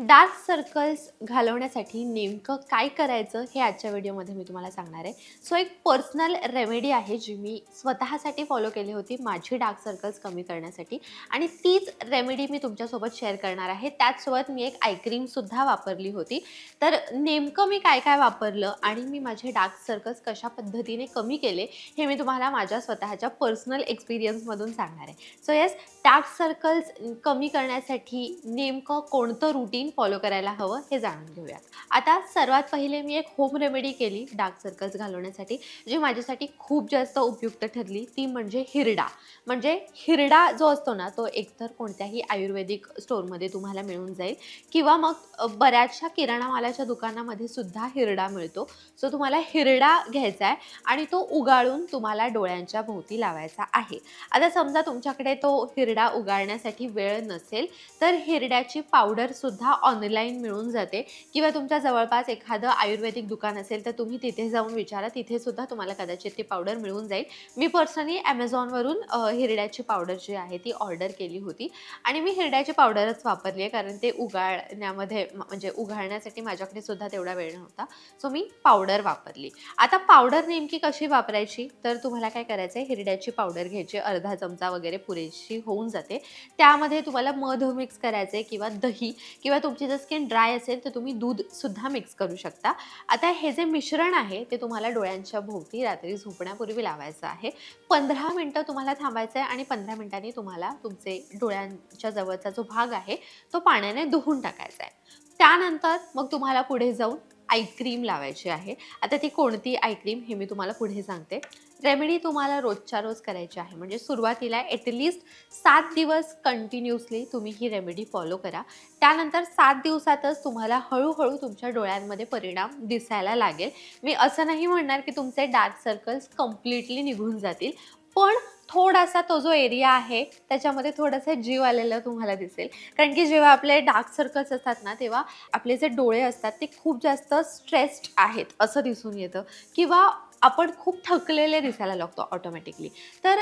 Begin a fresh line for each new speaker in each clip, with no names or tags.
Dark circles घालवण्यासाठी नेमकं काय करायचं हे आजच्या व्हिडिओमध्ये मी तुम्हाला सांगणार आहे. सो एक पर्सनल रेमेडी आहे जी मी स्वतःसाठी फॉलो केली होती माझी डार्क सर्कल्स कमी करण्यासाठी. आणि तीच रेमेडी मी तुमच्यासोबत शेअर करणार आहे. त्याचसोबत मी एक आय क्रीमसुद्धा वापरली होती. तर नेमकं मी काय काय वापरलं आणि मी माझे डार्क सर्कल्स कशा पद्धतीने कमी केले हे मी तुम्हाला माझ्या स्वतःच्या पर्सनल एक्सपिरियन्समधून सांगणार आहे. सो येस डार्क सर्कल्स कमी करण्यासाठी नेमकं कोणतं रुटीन फॉलो करायला हवं हे जाणून घेऊयात. आता सर्वात पहिले मी एक होम रेमेडी केली डार्क सर्कल्स घालवण्यासाठी जी माझ्यासाठी खूप जास्त उपयुक्त ठरली. ती म्हणजे हिरडा. म्हणजे हिरडा जो असतो ना तो एकतर कोणत्याही आयुर्वेदिक स्टोअरमध्ये तुम्हाला मिळून जाईल. किंवा मग बऱ्याचशा किराणा मालाच्या दुकानामध्ये सुद्धा हिरडा मिळतो. सो तुम्हाला हिरडा घ्यायचा आहे आणि तो उगाळून तुम्हाला डोळ्यांच्या भोवती लावायचा आहे. आता समजा तुमच्याकडे तो हिरडा उगाळण्यासाठी वेळ नसेल तर हिरड्याची पावडरसुद्धा ऑनलाईन मिळून जाते. किंवा तुमच्या जवळपास एखादं आयुर्वेदिक दुकान असेल तर तुम्ही तिथे जाऊन विचारा. तिथे सुद्धा तुम्हाला कदाचित ती पावडर मिळून जाईल. मी पर्सनली ॲमेझॉनवरून हिरड्याची पावडर जी आहे ती ऑर्डर केली होती. आणि मी हिरड्याची पावडरच वापरली आहे कारण ते उगाळण्यामध्ये म्हणजे उगाळण्यासाठी माझ्याकडे सुद्धा तेवढा वेळ नव्हता. सो मी पावडर वापरली. आता पावडर नेमकी कशी वापरायची? तर तुम्हाला काय करायचं आहे? हिरड्याची पावडर घ्यायची अर्धा चमचा वगैरे पुरेशी होऊन जाते. त्यामध्ये तुम्हाला मध मिक्स करायचं आहे किंवा दही किंवा तुमची जर स्किन ड्राय असेल तर तुम्ही दूधसुद्धा मिक्स करू शकता. आता हे जे मिश्रण आहे ते तुम्हाला डोळ्यांच्या भोवती रात्री झोपण्यापूर्वी लावायचं आहे. पंधरा मिनटं तुम्हाला थांबायचं आहे आणि पंधरा मिनटांनी तुम्हाला तुमचे डोळ्यांच्या जवळचा जो भाग आहे तो पाण्याने धुवून टाकायचा आहे त्यानंतर मग तुम्हाला पुढे जाऊन आय क्रीम लावायची आहे. आता ती कोणती आय क्रीम हे मी तुम्हाला पुढे सांगते. रेमेडी तुम्हाला रोजच्या रोज करायची आहे. म्हणजे सुरुवातीला ॲटलिस्ट सात दिवस कंटिन्युअसली तुम्ही ही रेमेडी फॉलो करा. त्यानंतर सात दिवसातच तुम्हाला हळूहळू तुमच्या डोळ्यांमध्ये परिणाम दिसायला लागेल. मी असं नाही म्हणणार की तुमचे डार्क सर्कल्स कम्प्लिटली निघून जातील. पण थोडासा तो जो एरिया आहे त्याच्यामध्ये थोडासा जीव आलेला तुम्हाला दिसेल. कारण की जेव्हा आपले डार्क सर्कल्स असतात ना तेव्हा आपले जे डोळे असतात ते खूप जास्त स्ट्रेस्ड आहेत असं दिसून येतं. किंवा आपण खूप थकलेले दिसायला लागतो ऑटोमॅटिकली तर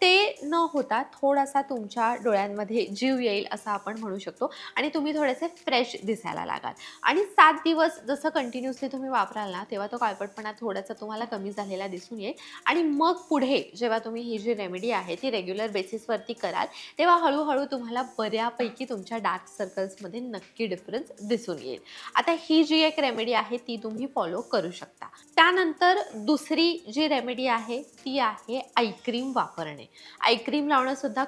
ते न होता थोडासा तुमच्या डोळ्यांमध्ये जीव येईल असं आपण म्हणू शकतो आणि तुम्ही थोडेसे फ्रेश दिसायला लागाल. आणि सात दिवस जसं कंटिन्युअसली तुम्ही वापराल ना तेव्हा तो काळपटपणा थोडासा तुम्हाला कमी झालेला दिसून येईल. आणि मग पुढे जेव्हा तुम्ही ही जी रेमेडी आहे ती रेग्युलर बेसिसवरती कराल तेव्हा हळूहळू तुम्हाला बऱ्यापैकी तुमच्या डार्क सर्कल्समध्ये नक्की डिफरन्स दिसून येईल. आता ही जी एक रेमेडी आहे ती तुम्ही फॉलो करू शकता. त्यानंतर दु दुसरी जी रेमेडी आहे ती आहे आय क्रीम वापरणे. आय क्रीम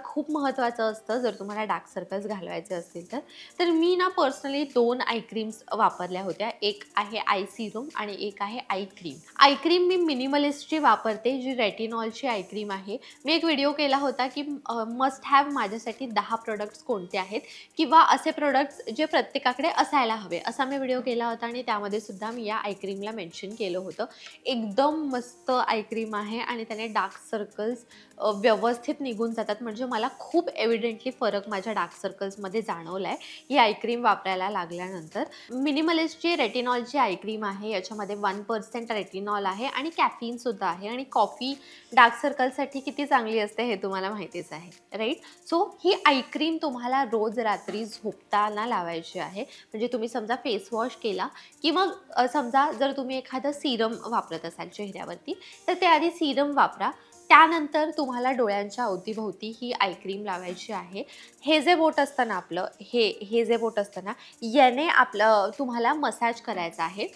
खूप महत्त्वाचं असतं. जर तुम्हाला डार्क सर्कल्स घालवायचे असतील तर. तर मी ना पर्सनली दोन आय क्रीम्स वापरल्या होत्या. एक आहे आय सिरम आणि एक आहे आय क्रीम आय क्रीम मी मिनिमलिस्टची वापरते जी रेटिनॉलची आय क्रीम आहे. मी एक व्हिडिओ केला होता की मस्ट हॅव माझ्यासाठी दहा प्रोडक्ट्स कोणते आहेत? किंवा असे प्रोडक्ट्स जे प्रत्येकाकडे असायला हवे. असा मी व्हिडिओ केला होता आणि त्यामध्ये सुद्धा मी या आय क्रीमला मेन्शन केलं होतं. एकदम मस्त आय क्रीम आहे आणि त्याने डार्क सर्कल्स व्यवस्थित निघून जातात. म्हणजे मला खूप एव्हिडेंटली फरक माझ्या डार्क सर्कल्समध्ये जाणवला आहे ही आय क्रीम वापरायला लागल्यानंतर. मिनिमलिस्टची रेटिनॉलची आय क्रीम आहे याच्यामध्ये वन पर्सेंट रेटिनॉल आहे आणि कॅफिनसुद्धा आहे. आणि कॉफी डार्क सर्कलसाठी किती चांगली असते हे तुम्हाला माहितीच आहे. राईट सो ही आय क्रीम तुम्हाला रोज रात्री झोपताना लावायची आहे. म्हणजे तुम्ही समजा फेस वॉश केला की मग समजा जर तुम्ही एखादं सिरम वापरत असाल चेहऱ्यावरती तर ते आधी सिरम वापरा. त्यानंतर तुम्हाला डोळ्यांच्या अवतीभोवती ही आय क्रीम लावायची आहे. हे जे बोट असतं ना आपलं हे हे जे बोट असतं ना याने आपलं तुम्हाला मसाज करायचा आहे.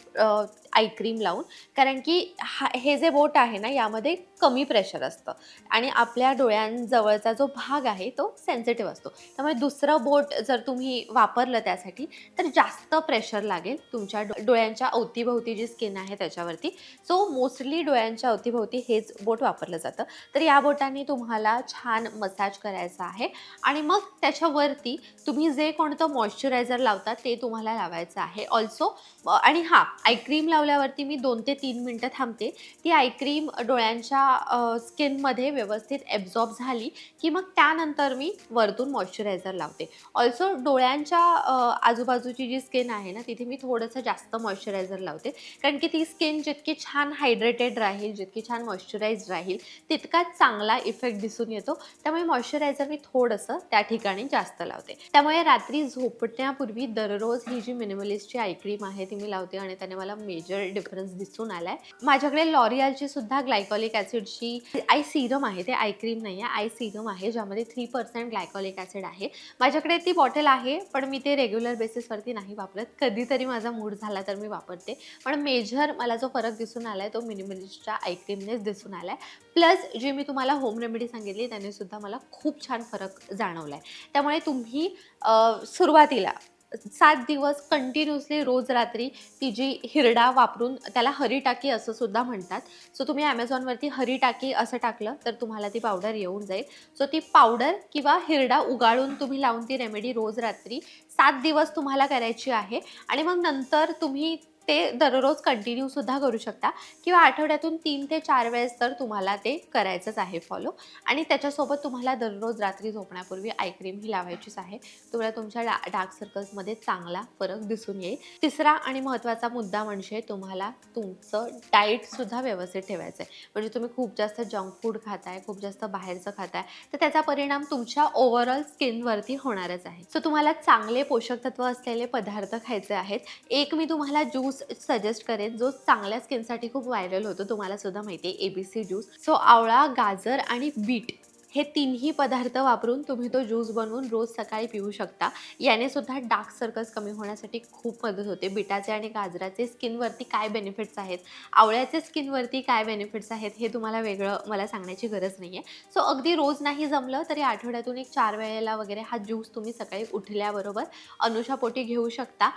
आय क्रीम लावून. कारण की हा हे जे बोट आहे ना यामध्ये कमी प्रेशर असतं. आणि आपल्या डोळ्यांजवळचा जो भाग आहे तो सेन्सिटिव्ह असतो. त्यामुळे दुसरं बोट जर तुम्ही वापरलं त्यासाठी तर जास्त प्रेशर लागेल तुमच्या डो डोळ्यांच्या अवतीभोवती जी स्किन आहे त्याच्यावरती. सो मोस्टली डोळ्यांच्या अवतीभोवती हेच बोट वापरलं जातं. तर या बोटाने तुम्हाला छान मसाज करायचा आहे. आणि मग त्याच्यावरती तुम्ही जे कोणतं मॉइश्चरायझर लावता ते तुम्हाला लावायचं आहे. ऑल्सो आणि हां आय क्रीम लावल्यावरती मी दोन ते तीन मिनटं थांबते. ती आय क्रीम डोळ्यांच्या स्किनमध्ये व्यवस्थित ॲब्झॉर्ब झाली की मग त्यानंतर मी वरतून मॉइश्चरायझर लावते. ऑल्सो डोळ्यांच्या आजूबाजूची जी स्किन आहे ना तिथे मी थोडंसं जास्त मॉइश्चरायझर लावते. कारण की ती स्किन जितकी छान हायड्रेटेड राहील जितकी छान मॉइश्चराईज राहील तितकाच चांगला इफेक्ट दिसून येतो. त्यामुळे मॉइश्चरायझर मी थोडंसं त्या ठिकाणी जास्त लावते. त्यामुळे रात्री झोपण्यापूर्वी दररोज ही जी मिनिमलिस्टची आय क्रीम आहे ती मी लावते आणि त्याने मला मेजर डिफरन्स दिसून आलाय. माझ्याकडे लॉरियलची सुद्धा ग्लायकॉलिक ॲसिडची आय सिरम आहे ते आय क्रीम नाही आहे आय सिरम आहे ज्यामध्ये थ्री पर्सेंट ग्लायकॉलिक ॲसिड आहे. माझ्याकडे ती बॉटल आहे पण मी ते रेग्युलर बेसिसवरती नाही वापरत. कधीतरी माझा मूड झाला तर मी वापरते. पण मेजर मला जो फरक दिसून आला आहे तो मिनिमलिस्टच्या आय क्रीमनेच दिसून आला आहे प्लस जी मी तुम्हाला होम रेमेडी सांगितली त्याने सुद्धा मला खूप छान फरक जाणवला आहे त्यामुळे तुम्ही सुरुवातीला सात दिवस कंटिन्युअसली रोज रात्री ती जी हिरडा वापरून त्याला हरी टाकी असं सुद्धा म्हणतात. सो तुम्ही ॲमेझॉनवरती हरी टाकी असं टाकलं तर तुम्हाला ती पावडर येऊन जाईल. सो ती पावडर किंवा हिरडा उगाळून तुम्ही लावून ती रेमेडी रोज रात्री सात दिवस तुम्हाला करायची आहे. आणि मग नंतर तुम्ही ते दररोज कंटिन्यू सुद्धा करू शकता. किंवा आठवड्यातून तीन ते चार वेळेस तर तुम्हाला ते करायचंच आहे फॉलो आणि त्याच्यासोबत तुम्हाला दररोज रात्री झोपण्यापूर्वी आय क्रीम ही लावायचीच आहे. तुम्हाला तुमच्या डा डार्क सर्कल्समध्ये चांगला फरक दिसून येईल. तिसरा आणि महत्त्वाचा मुद्दा म्हणजे तुम्हाला तुमचं डाएटसुद्धा व्यवस्थित ठेवायचं आहे म्हणजे तुम्ही खूप जास्त जंक फूड खाताय खूप जास्त बाहेरचं खाताय तर त्याचा परिणाम तुमच्या ओव्हरऑल स्किनवरती होणारच आहे. सो तुम्हाला चांगले पोषक तत्व असलेले पदार्थ खायचे आहेत. एक मी तुम्हाला ज्यूस सजेस्ट करेन जो चांगल्या स्किनसाठी खूप व्हायरल होतो तुम्हाला सुद्धा माहिती आहे A B C juice so आवळा गाजर आणि बीट हे तिन्ही पदार्थ वापरून तुम्ही तो ज्यूस बनवून रोज सकाळी पिऊ शकता. याने सुद्धा डार्क सर्कल्स कमी होण्यासाठी खूप मदत होते. बिटाचे आणि गाजराचे स्किनवरती काय बेनिफिट्स आहेत? आवळ्याचे स्किनवरती काय बेनिफिट्स आहेत? हे तुम्हाला वेगळं मला सांगण्याची गरज नाही आहे सो अगदी रोज नाही जमलं तरी आठवड्यातून एक चार वेळेला वगैरे हा ज्यूस तुम्ही सकाळी उठल्याबरोबर अनुषापोटी घेऊ शकता.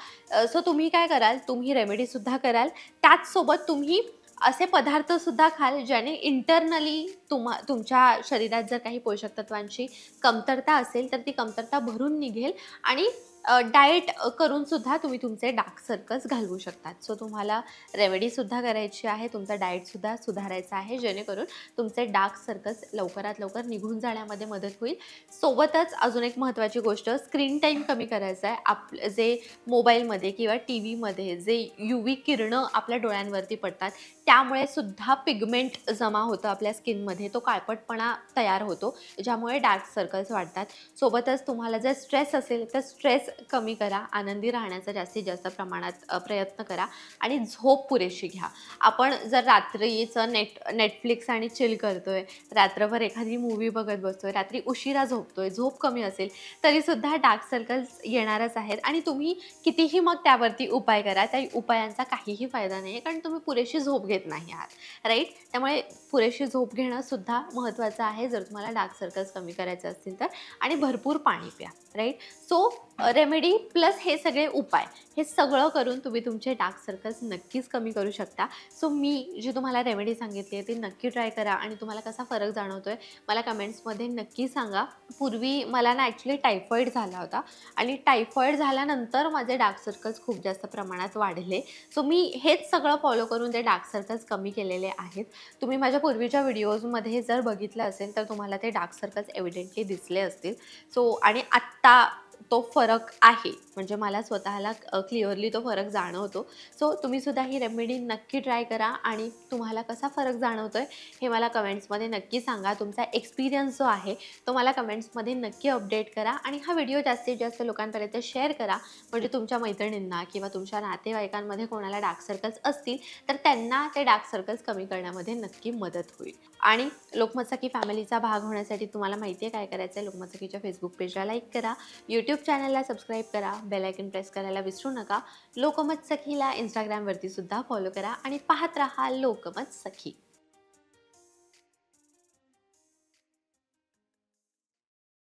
सो तुम्ही काय कराल? तुम्ही रेमेडीसुद्धा कराल. त्याचसोबत तुम्ही असे पदार्थसुद्धा खाल ज्याने इंटरनली तुम्हा तुमच्या शरीरात जर काही पोषक तत्वांची कमतरता असेल तर ती कमतरता भरून निघेल आणि डाएट करून सुद्धा तुम्ही तुमचे डार्क सर्कल्स घालवू शकतात. सो तुम्हाला रेमेडीसुद्धा करायची आहे तुमचा डाएटसुद्धा सुधारायचा आहे जेणेकरून तुमचे डार्क सर्कल्स लवकरात लवकर निघून जाण्यामध्ये मदत होईल. सोबतच अजून एक महत्त्वाची गोष्ट स्क्रीन टाईम कमी करायचा आहे. आप जे मोबाईलमध्ये किंवा टी व्हीमध्ये जे यू व्ही किरणं आपल्या डोळ्यांवरती पडतात त्यामुळे सुद्धा पिगमेंट जमा होतं आपल्या स्किनमध्ये तो काळपटपणा तयार होतो ज्यामुळे डार्क सर्कल्स वाढतात. सोबतच तुम्हाला जर स्ट्रेस असेल तर स्ट्रेस कमी करा आनंदी राहण्याचा जास्तीत जास्त प्रमाणात प्रयत्न करा आणि झोप पुरेशी घ्या. आपण जर रात्रीचं नेट नेटफ्लिक्स आणि चिल करतोय रात्रभर एखादी मूवी बघत बसतोय रात्री उशिरा झोपतोय झोप कमी असेल तरीसुद्धा डार्क सर्कल्स येणारच आहेत आणि तुम्ही कितीही मग त्यावरती उपाय करा त्या उपायांचा काहीही फायदा नाही आहे कारण तुम्ही पुरेशी झोप घेत नाही आहात. राईट त्यामुळे पुरेशी झोप घेणं सुद्धा महत्त्वाचं आहे. जर तुम्हाला डार्क सर्कल्स कमी करायचे असतील तर आणि भरपूर पाणी प्या. राईट सो रेमेडी प्लस हे सगळे उपाय. हे सगळं करून तुम्ही तुमचे डार्क सर्कल्स नक्कीच कमी करू शकता. सो मी जी तुम्हाला रेमेडी सांगितली आहे ती नक्की ट्राय करा आणि तुम्हाला कसा फरक जाणवतो आहे मला कमेंट्समध्ये नक्की सांगा. पूर्वी मला ना ॲक्च्युली टायफॉईड झाला होता आणि टायफॉईड झाल्यानंतर माझे डार्क सर्कल्स खूप जास्त प्रमाणात वाढले. सो मी हेच सगळं फॉलो करून ते डार्क सर्कल्स कमी केलेले आहेत. तुम्ही माझ्या पूर्वीच्या व्हिडिओजमध्ये जर बघितलं असेल तर तुम्हाला ते डार्क सर्कल्स एव्हिडेंटली दिसले असतील. सो आणि आत्ता तो फरक आहे. म्हणजे मला स्वतःला क्लिअरली तो फरक जाणवतो. सो तुम्ही सुद्धा ही रेमेडी नक्की ट्राय करा आणि तुम्हाला कसा फरक जाणवतो आहे हे मला कमेंट्समध्ये नक्की सांगा. तुमचा एक्सपिरियन्स जो आहे तो मला कमेंट्समध्ये नक्की अपडेट करा आणि हा व्हिडिओ जास्तीत जास्त लोकांपर्यंत शेअर करा. म्हणजे तुमच्या मैत्रिणींना किंवा तुमच्या नातेवाईकांमध्ये कोणाला डार्क सर्कल्स असतील तर त्यांना ते डार्क सर्कल्स कमी करण्यामध्ये नक्की मदत होईल. आणि लोकमत फॅमिलीचा भाग होण्यासाठी तुम्हाला माहिती आहे काय करायचं आहे लोकमतसखीच्या फेसबुक पेजला लाईक करा. यूट्यूब चॅनलला सबस्क्राईब करा बेल आयकन प्रेस करायला विसरू नका. लोकमत सखीला इंस्टाग्रामवरती सुद्धा फॉलो करा आणि पाहत राहा लोकमत सखी.